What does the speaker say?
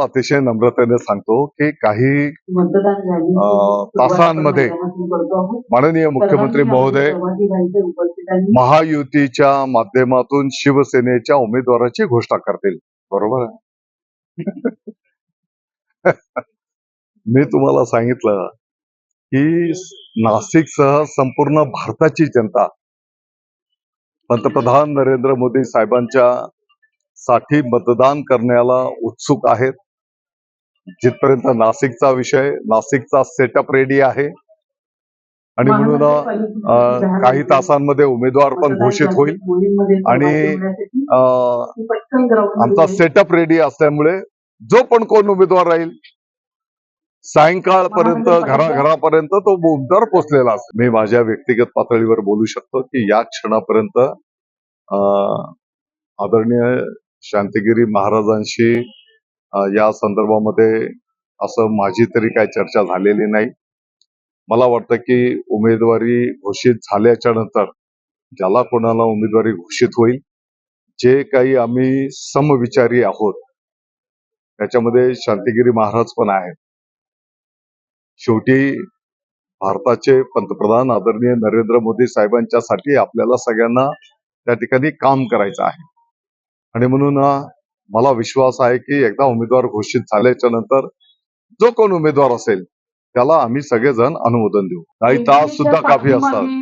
अतिशय नम्रतेने सांगतो की काही तासांमध्ये माननीय मुख्यमंत्री महोदय महायुतीच्या माध्यमातून शिवसेनेच्या उमेदवाराची घोषणा करतील. बरोबर आहे? मी तुम्हाला सांगितलं की नाशिकसह संपूर्ण भारताची जनता पंतप्रधान नरेंद्र मोदी साहेबांच्या साठी मतदान करण्याला उत्सुक आहेत. जिथपर्यंत नाशिकचा विषय नाशिकचा सेटअप रेडी आहे. आणि म्हणून काही तासांमध्ये उमेदवार पण घोषित होईल. आणि, आमचा सेटअप रेडी असल्यामुळे जो पण कोण उमेदवार राहील सायंकाळपर्यंत घराघरापर्यंत तो उमेदवार पोचलेला असेल. मी माझ्या व्यक्तिगत पातळीवर बोलू शकतो की या क्षणापर्यंत अं, आदरणीय शांतिगिरी महाराजांशी या संदर्भामध्ये असं माझी तरी काय चर्चा झालेली नाही. मला वाटतं की उमेदवारी घोषित झाल्याच्यानंतर ज्याला कोणाला उमेदवारी घोषित होईल जे काही आम्ही समविचारी आहोत त्याच्यामध्ये शांतिगिरी महाराज पण आहेत. शेवटी भारताचे पंतप्रधान आदरणीय नरेंद्र मोदी साहेबांच्यासाठी आपल्याला सगळ्यांना त्या ठिकाणी काम करायचं आहे. आणि म्हणून मला विश्वास आहे की एकदा उमेदवार घोषित झाल्याच्यानंतर जो कोण उमेदवार असेल त्याला आम्ही सगळेजण अनुमोदन देऊ. काही तास सुद्धा काफी असतात.